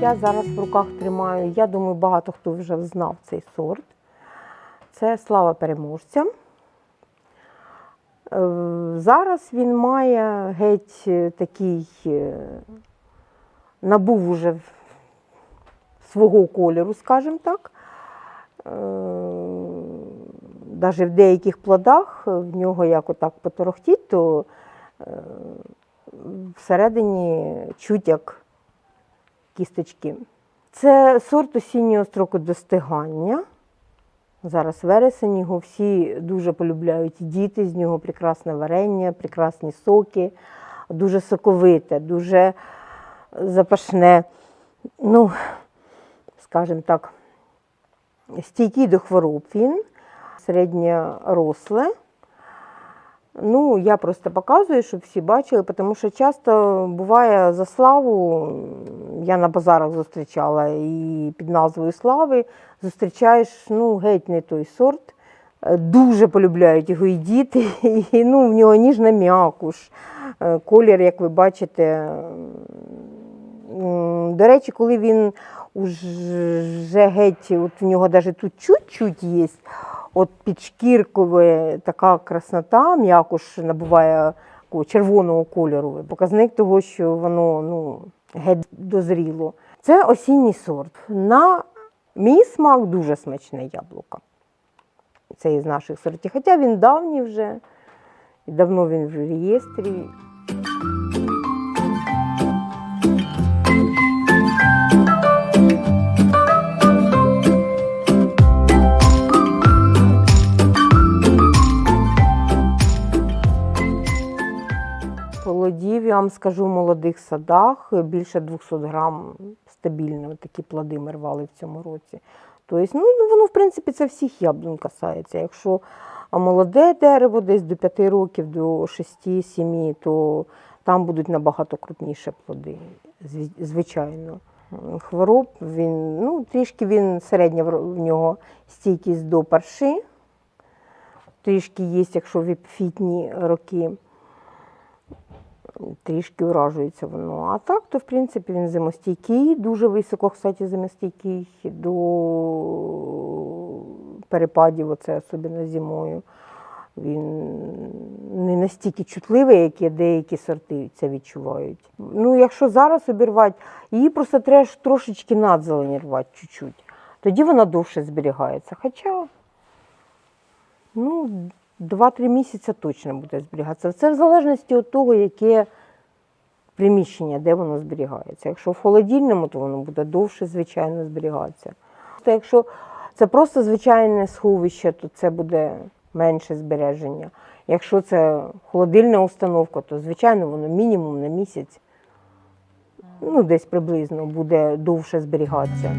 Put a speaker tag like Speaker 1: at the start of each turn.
Speaker 1: Я зараз в руках тримаю, я думаю, багато хто вже знав цей сорт. Це слава переможцям. Е, Зараз він має геть е, такий, е, набув уже свого кольору, скажімо так. Навіть в деяких плодах в нього як отак поторохтіть, то всередині чуть як кісточки. Це сорт осіннього строку достигання. Зараз вересень, його всі дуже полюбляють діти, з нього прекрасне варення, прекрасні соки, дуже соковите, дуже запашне. Ну, скажімо так, стійкий до хвороб він, середньоросле. Ну, я просто показую, щоб всі бачили, тому що часто буває за славу, я на базарах зустрічала і під назвою Слави зустрічаєш ну, геть не той сорт. Е, Дуже полюбляють його і діти, і ну, в нього ніжна м'якуш. Е, Колір, як ви бачите. До речі, коли він уже геть, от в нього навіть тут чуть-чуть є, от під шкіркове така краснота, м'якуш набуває червоного кольору. Показник того, що воно ну, геть дозріло. Це осінній сорт. На мій смак дуже смачне яблуко. Це із наших сортів. Хоча він давній вже, давно він в реєстрі. Плодів, я вам скажу, в молодих садах більше 200 грам стабільно такі плоди ми рвали в цьому році. Тобто, ну, воно, в принципі, це всіх яблунь касається. Якщо молоде дерево десь до 5 років, до 6-7, то там будуть набагато крупніші плоди, звичайно. Хвороб він, ну, трішки він середня в нього стійкість до парши, трішки є, якщо в епіфітні роки трішки уражується воно. А так, то в принципі він зимостійкий, дуже високо, кстати, зимостійкий до перепадів, оце особливо зимою. Він не настільки чутливий, як є деякі сорти це відчувають. Ну, якщо зараз обірвати, її просто треба трошечки надзелені рвати чуть-чуть. Тоді вона довше зберігається. Хоча ну, 2-3 місяці точно буде зберігатися. Це в залежності від того, яке приміщення, де воно зберігається. Якщо в холодильному, то воно буде довше, звичайно, зберігатися. То якщо це просто звичайне сховище, то це буде менше збереження. Якщо це холодильна установка, то звичайно воно мінімум на місяць, ну десь приблизно буде довше зберігатися.